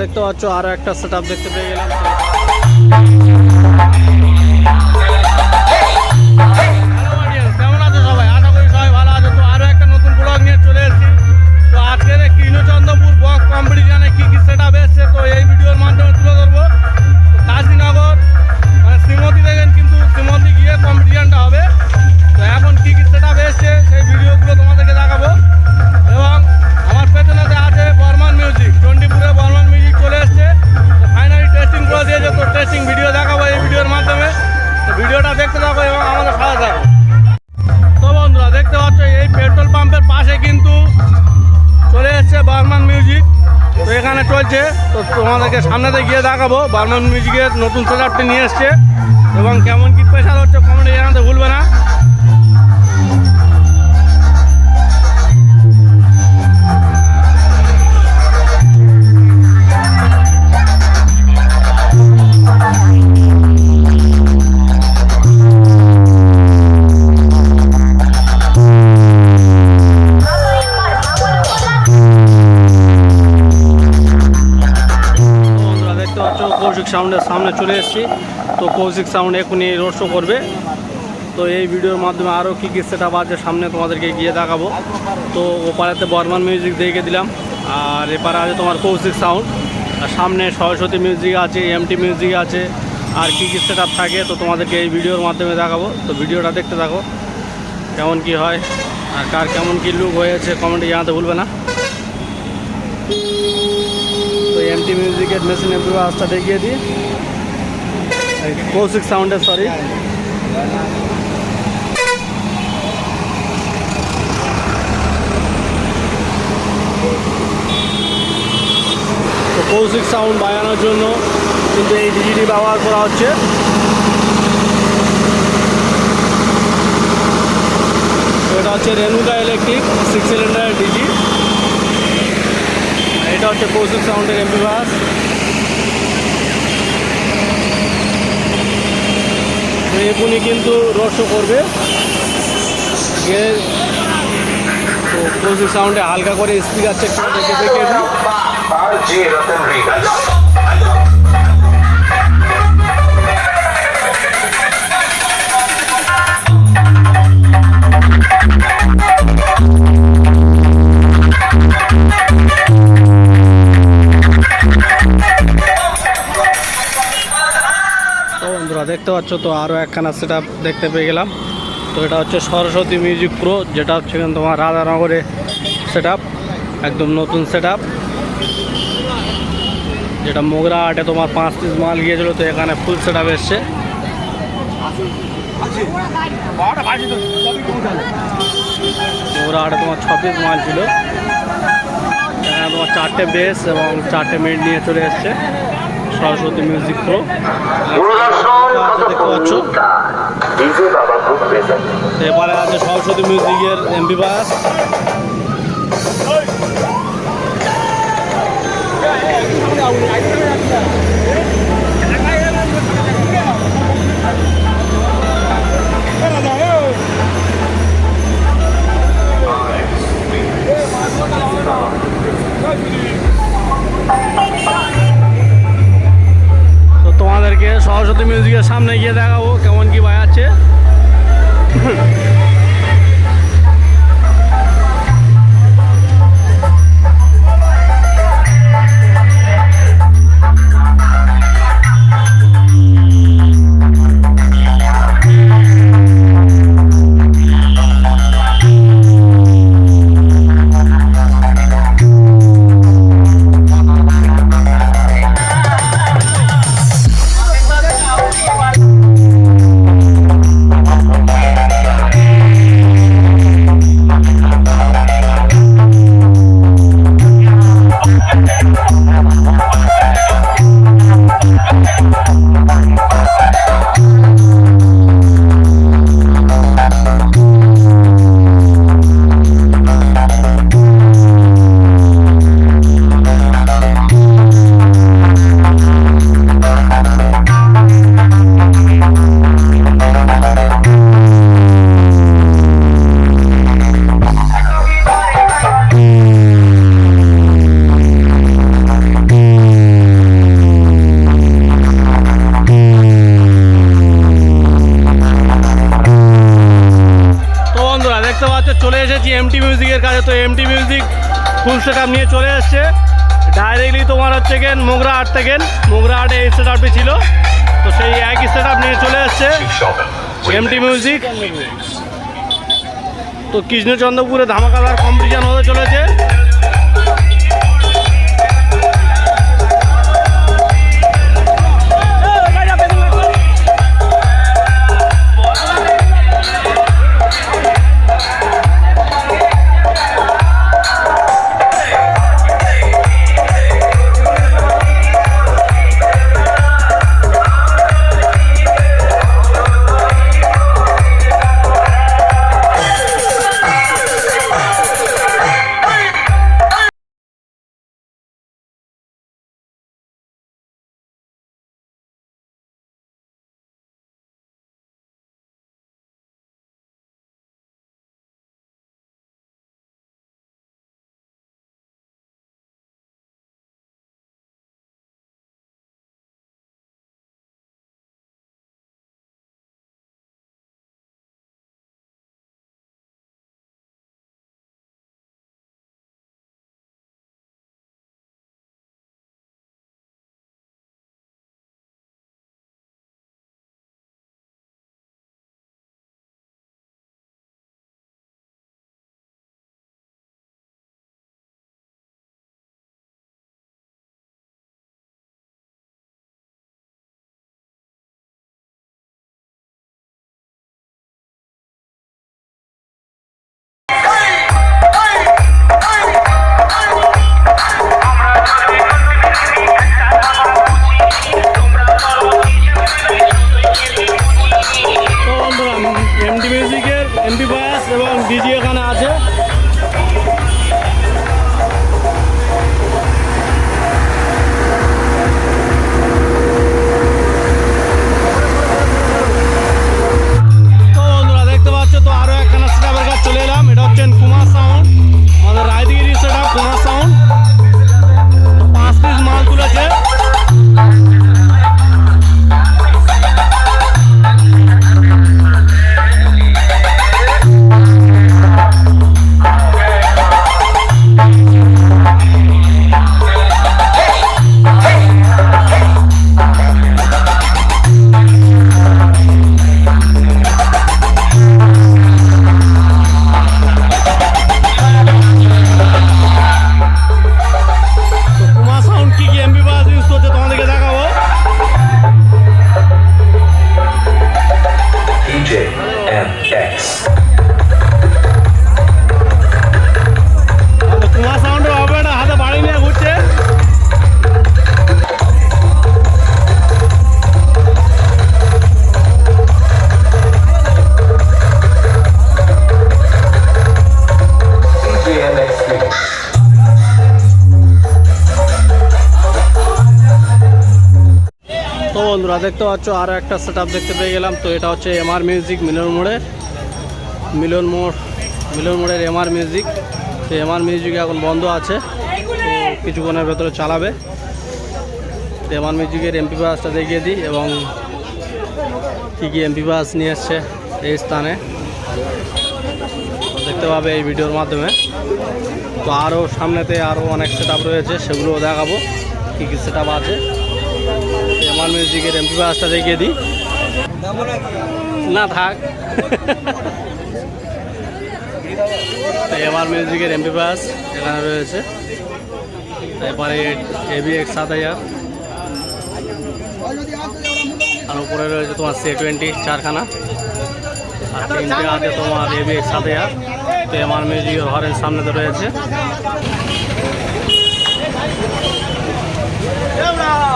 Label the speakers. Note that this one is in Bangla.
Speaker 1: দেখতে পাচ্ছ আরও একটা সেট দেখতে পেয়ে গেলাম। থাকো এবং আমাদের সাথে থাকো তো বন্ধুরা, দেখতে পাচ্ছ, এই পেট্রোল পাম্পের পাশে কিন্তু চলে এসছে বার্মান মিউজিক। তো এখানে চলছে। তো তোমাদেরকে সামনেতে গিয়ে দেখাবো। বার্মান মিউজিকের নতুন সেটআপটি নিয়ে এসছে। এবং কেমন কি প্রেশার হচ্ছে কমেন্টে জানাতে ভুলবে না। কৌশিক সাউন্ডের সামনে চলে এসেছি। তো কৌশিক সাউন্ড এখনই রোড শো করবে। তো এই ভিডিওর মাধ্যমে আরও কী কী সেট আছে সামনে তোমাদেরকে গিয়ে দেখাবো। তো ওপারেতে বর্মান মিউজিক দেখে দিলাম। আর এপারে আছে তোমার কৌশিক সাউন্ড। আর সামনে সরস্বতী মিউজিক আছে এমটি মিউজিক আছে। আর কী কী সেট থাকে, তো তোমাদেরকে এই ভিডিওর মাধ্যমে দেখাবো। তো ভিডিওটা দেখতে থাকো, কেমন কি হয়, আর কার কেমন কি লুক হয়েছে কমেন্টে জানাতে ভুলবে না। এমটি মিউজিকের মেশিন এমপি আজটা দেখিয়ে দিই। কৌশিক সাউন্ডের সরি কৌশিক সাউন্ড বাজানোর জন্য কিন্তু এই ডিজিটি ব্যবহার করা হচ্ছে। এটা হচ্ছে রেনুকা ইলেকট্রিক সিক্স সিলিন্ডারের ডিজি এটা হচ্ছে কৌশিক সাউন্ডের এমপি বাস। এগুলি কিন্তু রসও করবে। তো কৌশিক সাউন্ডে হালকা করে স্পিকার চেক করে দেখে দেখে দেখতে পাচ্ছ তো আরও একখানা সেট দেখতে পেয়ে গেলাম। তো এটা হচ্ছে সরস্বতী মিউজিক প্রো যেটা হচ্ছে কিন্তু তোমার রাধানগরে সেট একদম নতুন সেট যেটা মোগরা আটে তোমার পাঁচ পিস মাল গিয়েছিল, তো এখানে ফুল সেট আপ এসছে। মোগরা আটে তোমার ছ পিস মাল ছিল। এখানে তোমার চারটে বেস এবং চারটে মিনিট নিয়ে চলে এসছে সরস্বতী মিউজিক প্রো দেখতে পাচ্ছ।
Speaker 2: প্রেজেন্ট
Speaker 1: এবারে আছে সরস্বতী মিউজিকের এমবি বাস। তো মিউজিকের সামনে গিয়ে দেখাবো কেমন কি বাজাচ্ছে। এসছে ডাইরেক্টলি তোমার হচ্ছে গেন মোগরা হাট থেকে মোগরা হাটে এই সেট ছিল। তো সেই একই সেট নিয়ে চলে এসছে এমটি মিউজিক তো কৃষ্ণচন্দ্রপুরে ধামাকাদার কম্পিটিশন হতে চলেছে। বন্ধুরা, দেখতে পাচ্ছ আরও একটা সেট দেখতে পেয়ে গেলাম। তো এটা হচ্ছে এমআর মিউজিক মিলন মোড়ে। মিলন মোড়, মিলন মোড়ের এমআর মিউজিক তো এমআর মিউজিক এখন বন্ধ আছে। কিছুক্ষণের ভেতরে চালাবে। তো এমআর মিউজিকের এমপি বাসটা দেখিয়ে দিই এবং কী কী এমপি বাস নিয়ে এসছে এই স্থানে। দেখতে পাবে এই ভিডিওর মাধ্যমে। তো আরও সামনেতে আরও অনেক সেট রয়েছে, সেগুলোও দেখাবো, কী কী সেট আছে। এমআর মিউজিকের এমপি বাসটা দেখিয়ে দিই। না, থাক। এমআর মিউজিকের এমপি বাস এখানে রয়েছে। তারপরে এবি এক সাত হাজার। আর উপরে রয়েছে তোমার সি টোয়েন্টি চারখানা। আর তিনটে আছে তোমার এবি এক সাত হাজার। তো এমআর মিউজিকের ঘরের সামনে তো রয়েছে।